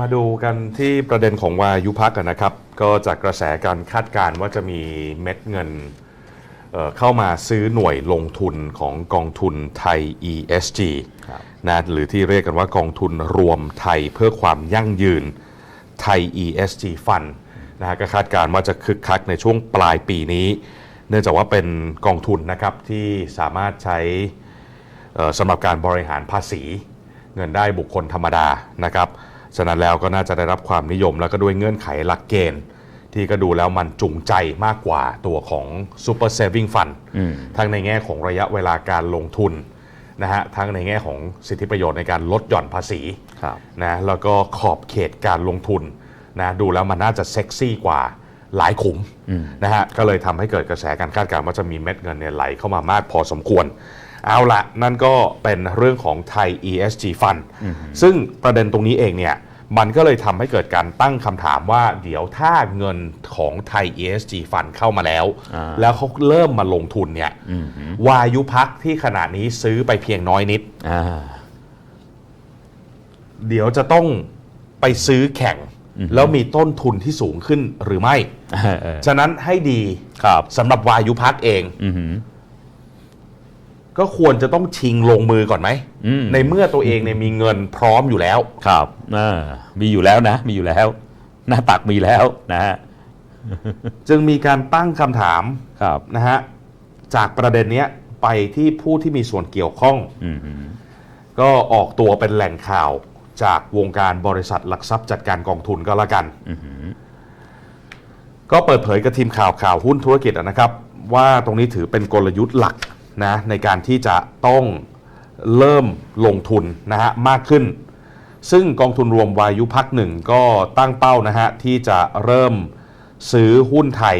มาดูกันที่ประเด็นของวายุพักกันนะครับ ก็จากกระแสการคาดการณ์ว่าจะมีเม็ดเงินเอ่อเข้ามาซื้อหน่วยลงทุนของกองทุนไทย ESG ครับนะหรือที่เรียกกันว่ากองทุนรวมไทยเพื่อความยั่งยืนไทย ESG Fund นะฮะก็คาดการณ์ว่าจะคึกคักในช่วงปลายปีนี้ เนื่องจากว่าเป็นกองทุนนะครับที่สามารถใช้เอ่อสำหรับการบริหารภาษี เงินได้บุคคลธรรมดานะครับ ฉะนั้นแล้วก็น่าจะได้รับความนิยมแล้วก็ด้วยเงื่อนไขหลักเกณฑ์ ที่ก็ดูแล้วมันจูงใจมากกว่าตัวของ Super Saving Fund ทั้งในแง่ของระยะเวลาการลงทุนนะฮะทั้งในแง่ของสิทธิประโยชน์ในการลดหย่อนภาษีครับนะแล้วก็ขอบเขตการลงทุนนะดูแล้วมันน่าจะเซ็กซี่กว่าหลายขุมนะฮะก็เลยทำให้เกิดกระแสการคาดการณ์ว่าจะมีเม็ดเงินเนี่ยไหลเข้ามามากพอสมควร เอาละนั่นก็เป็นเรื่องของไทย ESG Fund ซึ่งประเด็นตรงนี้เองเนี่ยมันก็เลยทำให้เกิดการตั้งคำถามว่า เดี๋ยวถ้าเงินของไทย ESG Fund เข้ามาแล้วอ่าแล้วเขาเริ่มมาลงทุนเนี่ยวายุพักที่ขณะนี้ซื้อไปเพียงน้อยนิดอ่าเดี๋ยวจะต้องไปซื้อแข่ง แล้วมีต้นทุนที่สูงขึ้นหรือไม่เออเออฉะนั้นให้ดีครับสำหรับวายุพักเองอือหือ ก็ควรจะต้องชิงลงมือก่อนไหมอืมในเมื่อตัวเองเนี่ยมีเงินพร้อมอยู่แล้ว ครับอ่ามีอยู่แล้วนะ มีอยู่แล้ว หน้าตักมีแล้วนะฮะ จึงมีการตั้งคำถามครับนะฮะ จากประเด็นเนี้ยไปที่ผู้ที่มีส่วนเกี่ยวข้องอือหือก็ออกตัวเป็นแหล่งข่าวจากวงการบริษัทหลักทรัพย์จัดการกองทุนก็แล้วกันอือหือก็เปิดเผยกับทีมข่าวข่าวหุ้นธุรกิจอะนะครับ ว่าตรงนี้ถือเป็นกลยุทธ์หลัก นะในการที่จะต้องเริ่มลงทุนนะฮะมากขึ้น ซึ่งกองทุนรวมวายุพักหนึ่งก็ตั้งเป้านะฮะที่จะเริ่มซื้อหุ้นไทย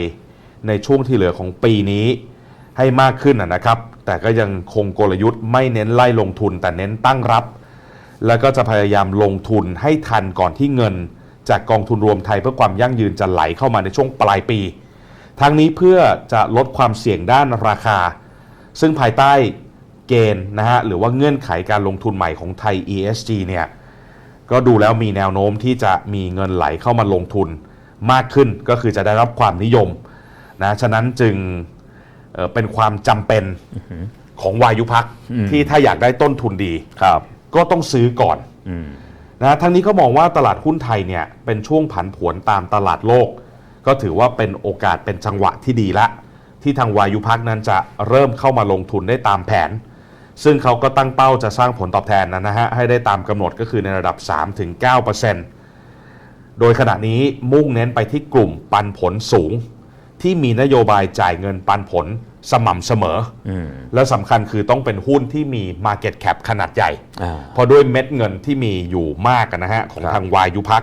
ในช่วงที่เหลือของปีนี้ให้มากขึ้นนะครับ แต่ก็ยังคงกลยุทธ์ไม่เน้นไล่ลงทุนแต่เน้นตั้งรับ แล้วก็จะพยายามลงทุนให้ทันก่อนที่เงิน จากกองทุนรวมไทยเพื่อความยั่งยืนจะไหลเข้ามาในช่วงปลายปี ทั้งนี้เพื่อจะลดความเสี่ยงด้านราคา ซึ่งภายใต้เกณฑ์นะฮะหรือว่าเงื่อนไขการลงทุนใหม่ของไทย ESG เนี่ยก็ดูแล้วมีแนวโน้มที่จะมีเงินไหลเข้ามาลงทุนมากขึ้นก็คือจะได้รับความนิยมนะฉะนั้นจึงเอ่อเป็นความจำเป็นของวายุพักที่ถ้าอยากได้ต้นทุนดีครับ ก็ต้องซื้อก่อนอืมนะทั้งนี้ก็มองว่าตลาดหุ้นไทยเนี่ยเป็นช่วงผันผวนตามตลาดโลก ก็ถือว่าเป็นโอกาสเป็นจังหวะที่ดีละ ที่ทางวายุพักนั้นจะเริ่มเข้ามาลงทุนได้ตามแผน ซึ่งเขาก็ตั้งเป้าจะสร้างผลตอบแทนนะนะฮะให้ได้ตามกำหนดก็คือในระดับ 3-9%โดยขณะนี้มุ่งเน้นไปที่กลุ่มปันผลสูง ที่มีนโยบายจ่ายเงินปันผลสม่ำเสมอออืมและสำคัญคือต้องเป็นหุ้นที่มี Market Cap ขนาดใหญ่อ่าเพราะด้วยเม็ดเงินที่มีอยู่มากอะนะฮะของครับทางวายุพัก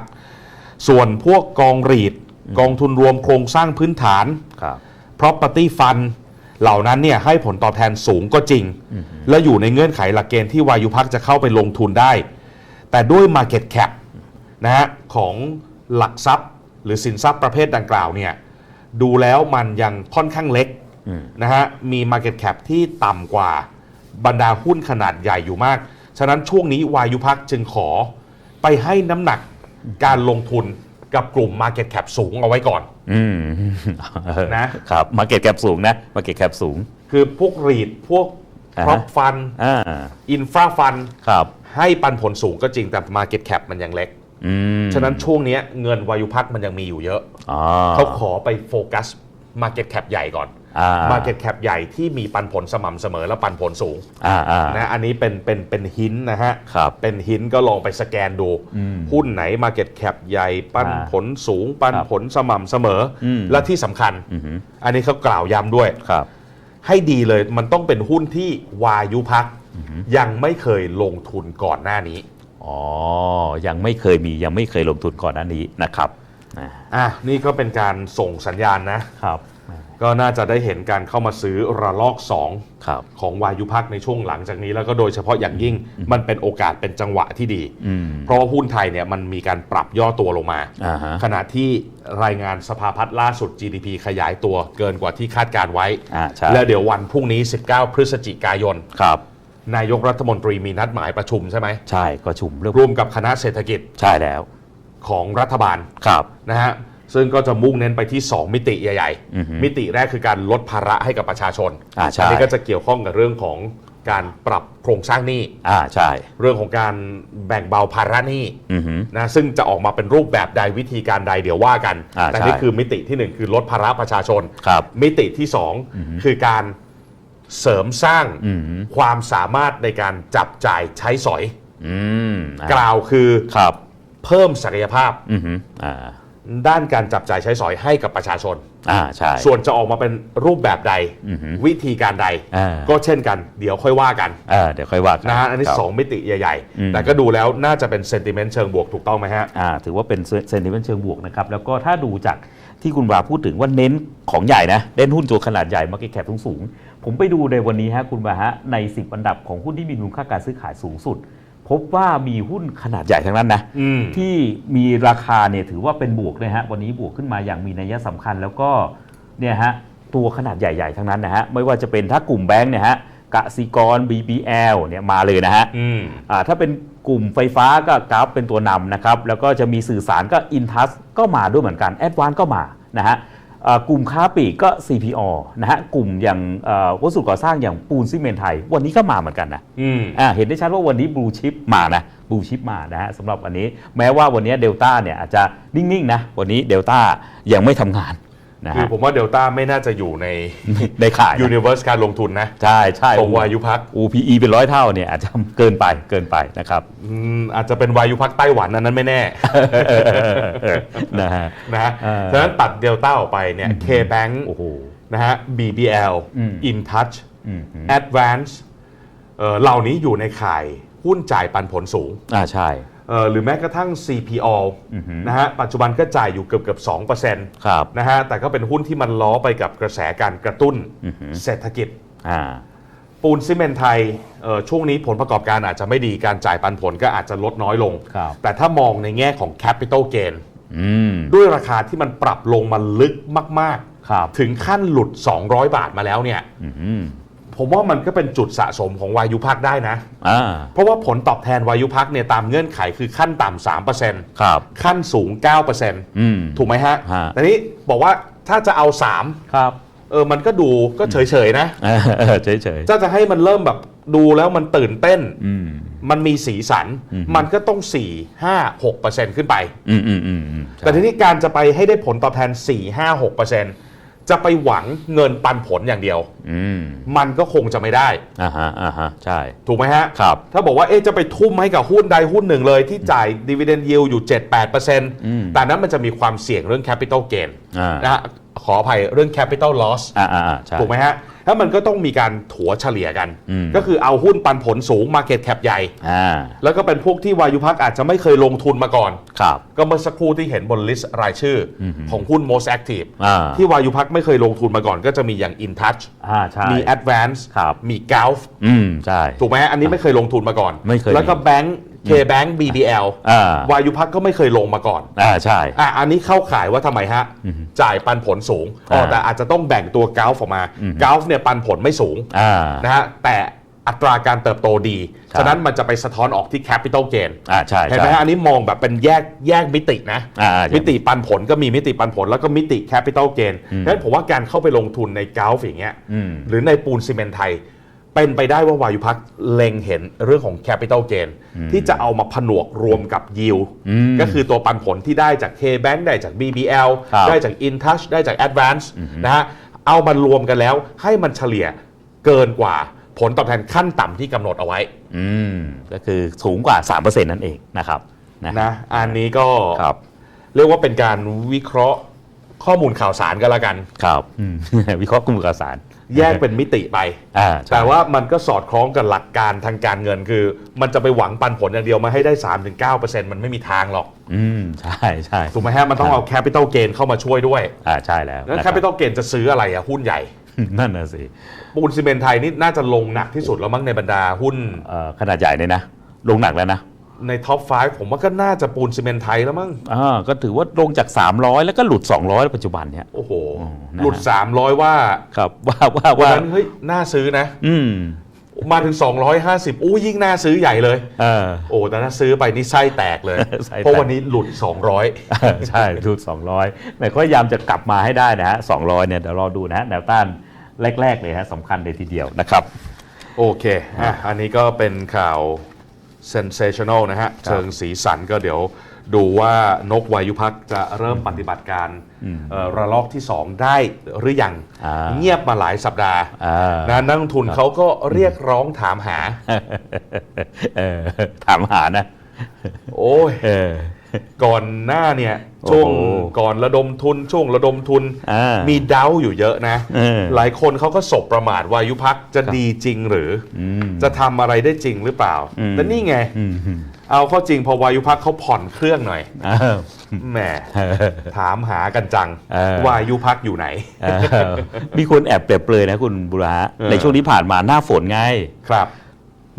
ส่วนพวกกองรีดกองทุนรวมโครงสร้างพื้นฐานครับ property fund เหล่านั้นเนี่ยให้ผลตอบแทนสูงก็จริง และอยู่ในเงื่อนไขหลักเกณฑ์ที่วายุพักจะเข้าไปลงทุนได้ แต่ด้วย Market Cap นะฮะของหลักทรัพย์ หรือสินทรัพย์ประเภทดังกล่าวเนี่ยดูแล้วมันยังค่อนข้างเล็กอืมนะฮะมี Market Cap ที่ต่ำกว่าบรรดาหุ้นขนาดใหญ่อยู่มาก ฉะนั้นช่วงนี้วายุพักจึงขอไปให้น้ำหนักการลงทุน กับกลุ่ม Market Cap สูงเอาไว้ก่อน อืมนะ ครับมาเก็ตแคปสูงนะมาเก็ตแคปสูง คือพวกรีดพวกอ่าฮะ prop fund อ่า infra fund ครับ ให้ปันผลสูงก็จริงแต่ Market Cap มันยังเล็กอืมฉะนั้นช่วงเนี้ยเงินวายุพักมันยังมีอยู่เยอะอ๋อเขาขอไปโฟกัส Market Cap ใหญ่ก่อน อ่า Market Cap ใหญ่ที่มีปันผลสม่ำเสมอและปันผลสูงอ่าอ่านะอันนี้เป็นเป็นเป็นหินนะฮะครับเป็นหินก็ลองไปสแกนดู หุ้นไหน Market Cap ใหญ่ ปันอ่าผลสูง ปันครับผลสม่ำเสมออมและที่สำคัญอือหืออันนี้เขากล่าวย้ำด้วยครับให้ดีเลยมันต้องเป็นหุ้นที่วายุพักยังไม่เคยลงทุนก่อนหน้านี้อ๋อ ยังไม่เคยมียังไม่เคยลงทุนก่อนหน้านี้นะครับ อ่าอะนี่ก็เป็นการส่งสัญญาณนะครับ ก็น่าจะได้เห็นการเข้ามาซื้อระลอกครับ2ของวายุพักในช่วงหลังจากนี้ แล้วก็โดยเฉพาะอย่างยิ่งมันเป็นโอกาสเป็นจังหวะที่ดีอืมเพราะว่าหุ้นไทยเนี่ยมันมีการปรับย่อตัวลงมาอ่าฮะขณะที่รายงานสภาพัฒน์ล่าสุด GDP ขยายตัวเกินกว่าที่คาดการไว้อ่าใช่แล้วเดี๋ยววันพรุ่งนี้ 19 พฤศจิกายนครับนายกรัฐมนตรีมีนัดหมายประชุมใช่ไหมใช่ก็ชุมเรื่องร่วมกับคณะเศรษฐกิจใช่แล้วของรัฐบาลครับนะฮะ ซึ่งก็จะมุ่งเน้นไปที่ 2 มิติใหญ่อือฮึๆมิติแรกคือการลดภาระให้กับประชาชนอ่าใช่ นี้ก็จะเกี่ยวข้องกับเรื่องของการปรับโครงสร้างหนี้ อ่าใช่ เรื่องของการแบ่งเบาภาระหนี้อือหือ นะซึ่งจะออกมาเป็นรูปแบบใดวิธีการใดเดี๋ยวว่ากัน อ่าแต่ใช่นี่คือมิติที่หนึ่งคือลดภาระประชาชน ครับมิติที่สองคือการเสริมสร้างอือหือ ความสามารถในการจับจ่ายใช้สอย อืมอะกล่าวคือครับ เพิ่มศักยภาพ อือหืออ่า ด้านการจับจ่ายใช้สอยให้กับประชาชน อ่าใช่ ส่วนจะออกมาเป็นรูปแบบใด อือหือวิธีการใด อ่า ก็เช่นกัน เดี๋ยวค่อยว่ากันอ่าเดี๋ยวค่อยว่ากันนะฮะอันนี้ครับ สองมิติใหญ่ อืม ๆ แต่ก็ดูแล้วน่าจะเป็นเซนติเมนต์เชิงบวกถูกต้องไหมฮะ อ่าถือว่าเป็นเซนติเมนต์เชิงบวกนะครับ แล้วก็ถ้าดูจากที่คุณวาพูดถึงว่าเน้นของใหญ่นะเน้นหุ้นตัวขนาดใหญ่มาร์เก็ตแคปสูงๆผมไปดูในวันนี้ฮะคุณวาฮะใน 10 อันดับของหุ้นที่มีมูลค่าการซื้อขายสูงสุด พบว่ามีหุ้นขนาดใหญ่ทั้งนั้นนะอืมที่มีราคาเนี่ยถือว่าเป็นบวกเลยฮะวันนี้บวกขึ้นมาอย่างมีนัยสำคัญแล้วก็เนี่ยฮะตัวขนาดใหญ่ๆทั้งนั้นนะฮะไม่ว่าจะเป็นถ้ากลุ่มแบงค์เนี่ยฮะกสิกร BBL เนี่ยมาเลยนะฮะอืมอ่าถ้าเป็นกลุ่มไฟฟ้าก็กราฟเป็นตัวนำนะครับ แล้วก็จะมีสื่อสารก็อินทัสก็มาด้วยเหมือนกันแอดวานก็มานะฮะอ่า กลุ่มค้าปลีกก็ CPO นะฮะกลุ่มอย่างเอ่อวัสดุก่อสร้างอย่างปูนซีเมนต์ไทย วันนี้ก็มาเหมือนกันนะอืมอ่าเห็นได้ชัดว่าวันนี้บลูชิปมานะบลูชิปมานะฮะสำหรับวันนี้ แม้ว่าวันนี้เดลต้าเนี่ยอาจจะนิ่งๆนะวันนี้เดลต้ายังไม่ทำงาน นะคือฮะผมว่าเดลต้าไม่น่าจะอยู่ในในขายนะ Universe การลงทุนนะใช่ใช่ของวายุพัก OPE เป็นร้อยเท่าเนี่ยอาจจะเกินไปเกินไปนะครับ อืมอาจจะเป็นวายุพักไต้หวันอันนั้นไม่แน่ นะฮะ นะฮะเออ ฉะนั้นตัดเดลต้าออกไปเนี่ย K-Bank โอ้โห นะฮะ BBL อืม InTouch อืม Advance เอ่อเหล่านี้อยู่ในข่ายหุ้นจ่ายปันผลสูง อ่าใช่เอ่อ หรือแม้กระทั่ง CPO อือหือนะฮะปัจจุบันก็จ่ายอยู่เกือบเกือบสองเปอร์เซ็นต์ครับนะฮะแต่ก็เป็นหุ้นที่มันล้อไปกับกระแสการกระตุ้นอือหือเศรษฐกิจอ่าปูนซีเมนต์ไทยเอ่อช่วงนี้ผลประกอบการอาจจะไม่ดีการจ่ายปันผลก็อาจจะลดน้อยลงครับแต่ถ้ามองในแง่ของ Capital Gain อืมด้วยราคาที่มันปรับลงมาลึกมากครับๆถึงขั้นหลุด 200 บาทมาแล้วเนี่ยอืม ผมว่ามันก็เป็นจุดสะสมของวายุพักได้นะ อ่า เพราะว่าผลตอบแทนวายุพักเนี่ยตามเงื่อนไขคือขั้นต่ำสามเปอร์เซ็นต์ครับ ขั้นสูง9%อืม ถูกไหมฮะฮะ แต่นี้บอกว่าถ้าจะเอา3ครับ เออมันก็ดูก็เฉยๆนะเออเออเฉยเฉยถ้าจะให้มันเริ่มแบบดูแล้วมันตื่นเต้นอืม มันมีสีสัน อืม มันก็ต้อง 4 5 6 ขึ้นไป อืมอืมอืมอืมใช่แต่ทีนี้การจะไปให้ได้ผลตอบแทน 4 5 6 จะไปหวังเงินปันผลอย่างเดียว อืมมันก็คงจะไม่ได้ อ่าฮะอ่าฮะใช่ ถูกไหมฮะ ครับ ถ้าบอกว่าเอ๊ะจะไปทุ่มให้กับหุ้นใดหุ้นหนึ่งเลยที่จ่ายดีเวเดนยิวอยู่ 7-8%แต่นั้นมันจะมีความเสี่ยงเรื่อง Capital Gain อ่านนะฮะขออภัยเรื่อง Capital Loss อ่าอ่าอ่าใช่ ถูกไหมฮะถ้ามันก็ต้องมีการถัวเฉลี่ยกัน อืม ก็คือเอาหุ้นปันผลสูง Market Cap ใหญ่ อ่าแล้วก็เป็นพวกที่วายุพักอาจจะไม่เคยลงทุนมาก่อน ครับ ก็เมื่อสักครู่ที่เห็นบนลิสต์รายชื่อออหือของหุ้น most active อ่า ที่วายุพักไม่เคยลงทุนมาก่อน ก็จะมีอย่าง InTouch อ่าใช่ มี Advance ครับ มี Gulf อืม ใช่ ถูกไหมฮะอันนี้ไม่เคยลงทุนมาก่อน ไม่เคยแล้วก็แบงก์ K-Bank BBL อ่า วายุพักก็ไม่เคยลงมาก่อนอ่าใช่ อะอันนี้เข้าข่ายว่าทำไมฮะ จ่ายปันผลสูงอ๋ออ่าแต่อาจจะต้องแบ่งตัว Gulf ออกมา Gulf เนี่ยปันผลไม่สูงอ่า นะฮะแต่อัตราการเติบโตดี ใช่ ฉะนั้นมันจะไปสะท้อนออกที่ Capital Gain อ่าใช่เห็นไหมใช่ ฮะอันนี้มองแบบเป็นแยกแยกมิตินะอ่าอ่ามิติปันผลก็มีมิติปันผลแล้วก็มิติ Capital Gain ฉะนั้นผมว่าการเข้าไปลงทุนในก u ลฟอย่างเงี้ยอืม หรือในปูนซีเมนต์ไทย เป็นไปได้ว่าวายุพักเล็งเห็นเรื่องของ Capital Gain ที่จะเอามาผนวกรวมกับ Yield อืมก็คือตัวปันผลที่ได้จาก K-Bank ได้จาก BBL ครับได้จาก InTouch ได้จาก Advance นะฮะเอามารวมกันแล้วให้มันเฉลี่ยเกินกว่าผลตอบแทนขั้นต่ำที่กำหนดเอาไว้อืมก็คือสูงกว่า 3%นั่นเองนะครับนะนะอันนี้ก็ครับเรียกว่าเป็นการวิเคราะห์ข้อมูลข่าวสารกันละกัน ครับอืมวิเคราะห์กลุ่มข่าวสาร แยกเป็นมิติไป อ่าใช่แต่ว่ามันก็สอดคล้องกับหลักการทางการเงินคือ มันจะไปหวังปันผลอย่างเดียวมาให้ได้ 3-9%มันไม่มีทางหรอก อืมใช่ใช่ถูกไหมฮะ มันต้องเอา Capital Gain เข้ามาช่วยด้วยอ่าใช่แล้วแล้วนะครับ Capital Gain จะซื้ออะไรอะหุ้นใหญ่ นั่นน่ะสิปูนซีเมนต์ไทยนี่น่าจะลงหนักที่สุดแล้วมั้งในบรรดาหุ้น เอ่อขนาดใหญ่เลยนะ ลงหนักแล้วนะ ในท็อป 5 ผมว่าก็น่าจะปูนซีเมนต์ไทยแล้วมั้ง อ่าก็ถือว่าลงจาก 300 แล้วก็หลุด 200แล้วปัจจุบันเนี่ย โอ้โห อ๋อนะฮะ หลุด 300 ว่าครับว่าว่าวันว่านั้นเฮ้ย น่าซื้อนะ อืมมาถึง 250 อู้ยิ่งน่าซื้อใหญ่เลย เออ โอ้แต่ถ้าซื้อไปนี่ไส้แตกเลย ไส้แตก เพราะวันนี้หลุด 200 ใช่ทุด 200แต่ก็พยายามจะกลับมาให้ได้นะฮะ200เนี่ยเดี๋ยวรอดูนะฮะแนวต้านแรก ๆ เลยฮะสำคัญเลยทีเดียวนะครับ โอเคอะอันนี้ก็เป็นข่าว sensational นะฮะ เชิงสีสันก็เดี๋ยวดูว่านกวายุพักจะเริ่มปฏิบัติการเอ่อระลอกที่ 2 ได้หรือยังอ่าเงียบมาหลายสัปดาห์อ่านะนักลงทุนเขาก็เรียกร้องถามหาเออถามหานะ โอ้ยเออ ก่อนหน้าเนี่ยโอ้โหช่วงก่อนระดมทุน ช่วงระดมทุน อ่ามีเดาอยู่เยอะนะ เออ หลายคนเขาก็สบประมาทวายุพักจะดีจริงหรือ อืม จะทำอะไรได้จริงหรือเปล่าอืม แต่นี่ไง อืมอืมเอาเข้าจริงพอวายุพักเขาผ่อนเครื่องหน่อยอ้าว แหมเออถามหากันจังเออ วายุพักอยู่ไหน เออมีคนแอบเปรียบเปรยนะคุณบุรหะเออ ในช่วงที่ผ่านมาหน้าฝนไง ครับ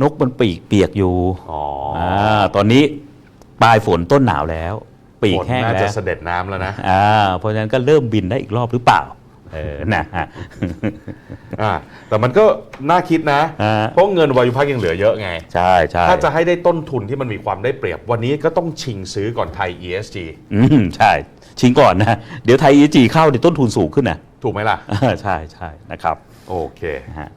นกมันปีกเปียกอยู่อ๋ออ่าตอนนี้ ปลายฝนต้นหนาวแล้ว ปีกฝนแห้งน่าแล้จะวเสด็จน้ำแล้วนะอ่าเพราะฉะนั้นก็เริ่มบินได้อีกรอบหรือเปล่า เออนะฮะ อ่าแต่มันก็น่าคิดนะอ่าเพราะเงินวายุพักยังเหลือเยอะไง ใช่ใช่ถ้าจะให้ได้ต้นทุนที่มันมีความได้เปรียบ วันนี้ก็ต้องชิงซื้อก่อนไทย ESG อืมใช่ ชิงก่อนนะ เดี๋ยวไทยอีจีเข้าเดี๋ยวต้นทุนสูงขึ้นนะถูกไหมล่ะ อ่าใช่ใช่นะครับ โอเค นะฮะ